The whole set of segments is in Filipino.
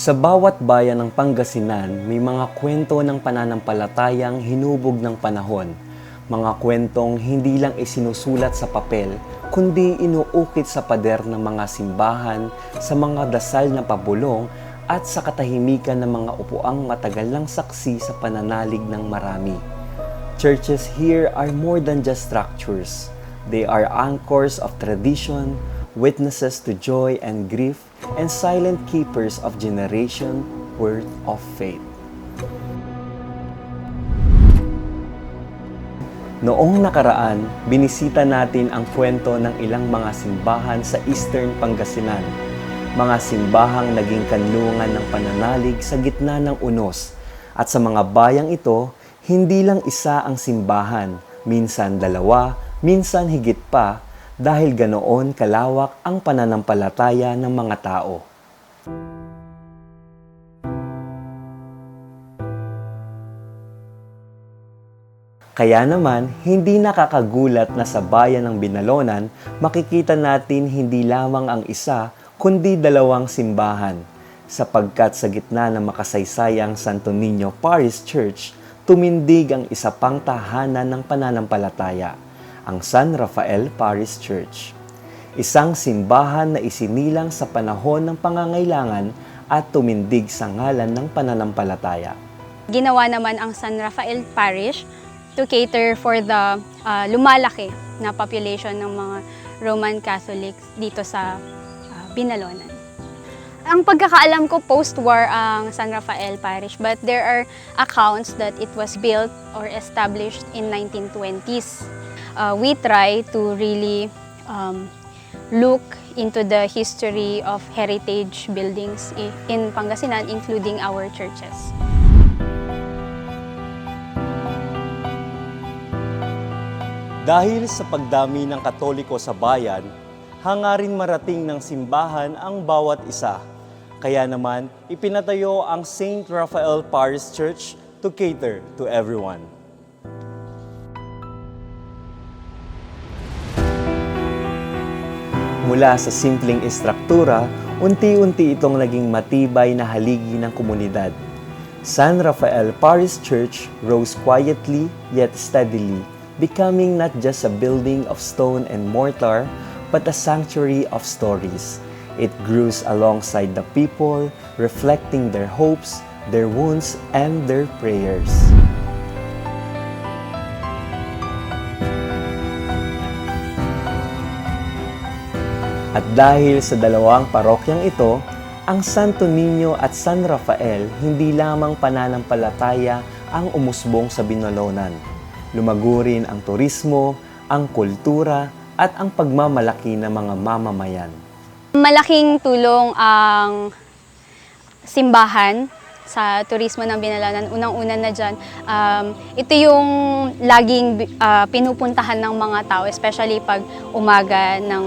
Sa bawat bayan ng Pangasinan, may mga kwento ng pananampalatayang hinubog ng panahon. Mga kwentong hindi lang isinusulat sa papel, kundi inuukit sa pader ng mga simbahan, sa mga dasal na pabulong, at sa katahimikan ng mga upuang matagal ng saksi sa pananalig ng marami. Churches here are more than just structures. They are anchors of tradition, witnesses to joy and grief, and silent keepers of generation worth of faith. Noong nakaraan, binisita natin ang kwento ng ilang mga simbahan sa Eastern Pangasinan. Mga simbahang naging kanlungan ng pananalig sa gitna ng unos. At sa mga bayang ito, hindi lang isa ang simbahan, minsan dalawa, minsan higit pa, dahil ganoon kalawak ang pananampalataya ng mga tao. Kaya naman, hindi nakakagulat na sa bayan ng Binalonan, makikita natin hindi lamang ang isa, kundi dalawang simbahan. Sapagkat sa gitna ng makasaysayang Santo Niño Parish Church, tumindig ang isa pang tahanan ng pananampalataya, ang San Rafael Parish Church. Isang simbahan na isinilang sa panahon ng pangangailangan at tumindig sa ngalan ng pananampalataya. Ginawa naman ang San Rafael Parish to cater for the uh, lumalaki na population ng mga Roman Catholics dito sa uh, Binalonan. Ang pagkakaalam ko, post-war ang San Rafael Parish, but there are accounts that it was built or established in 1920s. Uh, we try to really um, look into the history of heritage buildings in Pangasinan, including our churches. Dahil sa pagdami ng Katoliko sa bayan, hangarin marating ng simbahan ang bawat isa. Kaya naman, ipinatayo ang St. Raphael Parish Church to cater to everyone. Mula sa simpleng istruktura, unti-unti itong naging matibay na haligi ng komunidad. San Rafael Parish Church rose quietly yet steadily, becoming not just a building of stone and mortar, but a sanctuary of stories. It grows alongside the people, reflecting their hopes, their wounds, and their prayers. At dahil sa dalawang parokyang ito, ang Santo Niño at San Rafael hindi lamang pananampalataya ang umusbong sa Binalonan. Lumago rin ang turismo, ang kultura, at ang pagmamalaki ng mga mamamayan. Malaking tulong ang simbahan sa turismo ng Binalanan. Unang-una na dyan, um, ito yung laging ah, pinupuntahan ng mga tao, especially pag umaga ng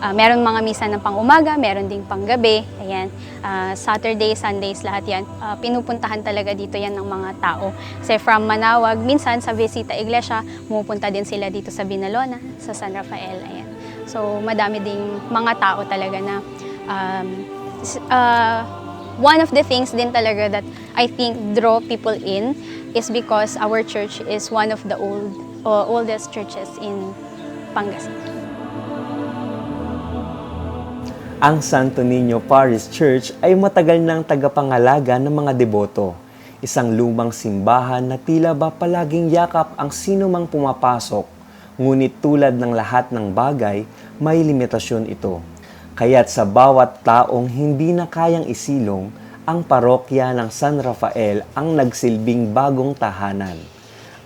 ah, meron mga misa ng pang-umaga, meron ding pang-gabi. Ayan. Ah, Saturday, Sundays, lahat yan. Ah, pinupuntahan talaga dito yan ng mga tao. Kasi from Manawag, minsan sa Visita Iglesia, pumupunta din sila dito sa Binalona, sa San Rafael. Ayan. So, madami ding mga tao talaga na um, ah, one of the things din talaga that I think draw people in is because our church is one of the old uh, oldest churches in Pangasinan. Ang Santo Niño Parish Church ay matagal ng tagapangalaga ng mga deboto. Isang lumang simbahan na tila ba palaging yakap ang sino mang pumapasok. Ngunit tulad ng lahat ng bagay, may limitasyon ito. Kaya't sa bawat taong hindi na kayang isilong, ang parokya ng San Rafael ang nagsilbing bagong tahanan.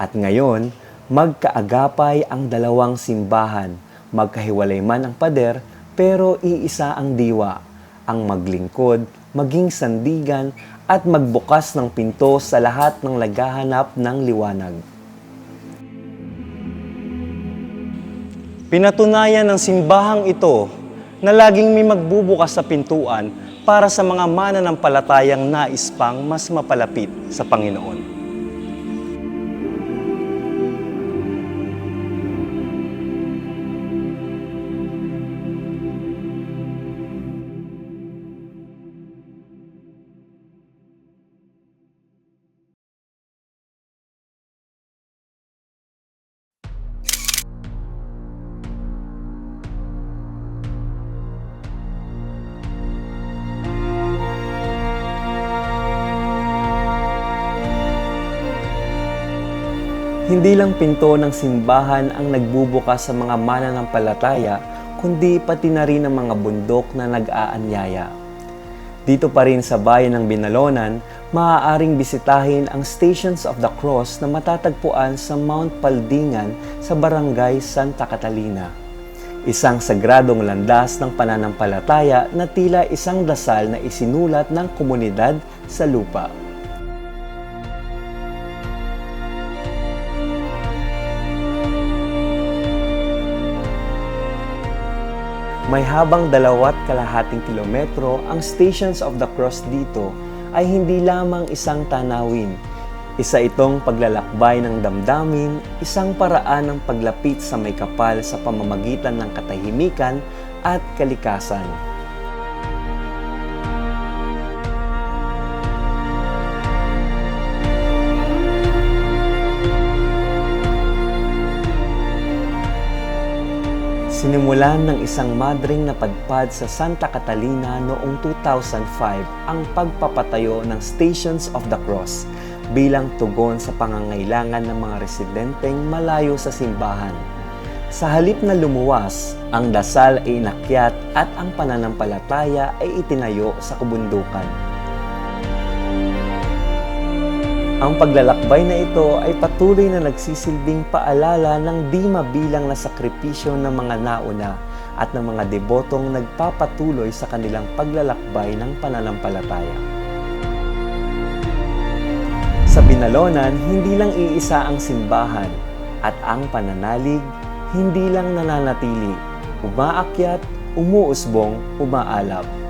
At ngayon, magkaagapay ang dalawang simbahan. Magkahiwalay man ang pader, pero iisa ang diwa, ang maglingkod, maging sandigan, at magbukas ng pinto sa lahat ng naghahanap ng liwanag. Pinatunayan ng simbahang ito na laging may magbubukas sa pintuan para sa mga mananampalatayang nais pang mas mapalapit sa Panginoon. Hindi lang pinto ng simbahan ang nagbubukas sa mga mananampalataya, kundi pati na rin ang mga bundok na nag-aanyaya. Dito pa rin sa bayan ng Binalonan, maaaring bisitahin ang Stations of the Cross na matatagpuan sa Mount Paldingan sa Barangay Santa Catalina. Isang sagradong landas ng pananampalataya na tila isang dasal na isinulat ng komunidad sa lupa. May habang dalawat kalahating kilometro, ang Stations of the Cross dito ay hindi lamang isang tanawin. Isa itong paglalakbay ng damdamin, isang paraan ng paglapit sa may kapal sa pamamagitan ng katahimikan at kalikasan. Sinimulan ng isang madring napadpad sa Santa Catalina noong 2005 ang pagpapatayo ng Stations of the Cross bilang tugon sa pangangailangan ng mga residenteng malayo sa simbahan. Sa halip na lumuwas, ang dasal ay inakyat at ang pananampalataya ay itinayo sa kabundukan. Ang paglalakbay na ito ay patuloy na nagsisilbing paalala ng di mabilang na sakripisyo ng mga nauna at ng mga debotong nagpapatuloy sa kanilang paglalakbay ng pananampalataya. Sa Binalonan, hindi lang iisa ang simbahan at ang pananalig hindi lang nananatili, umaakyat, umuusbong, umaalap.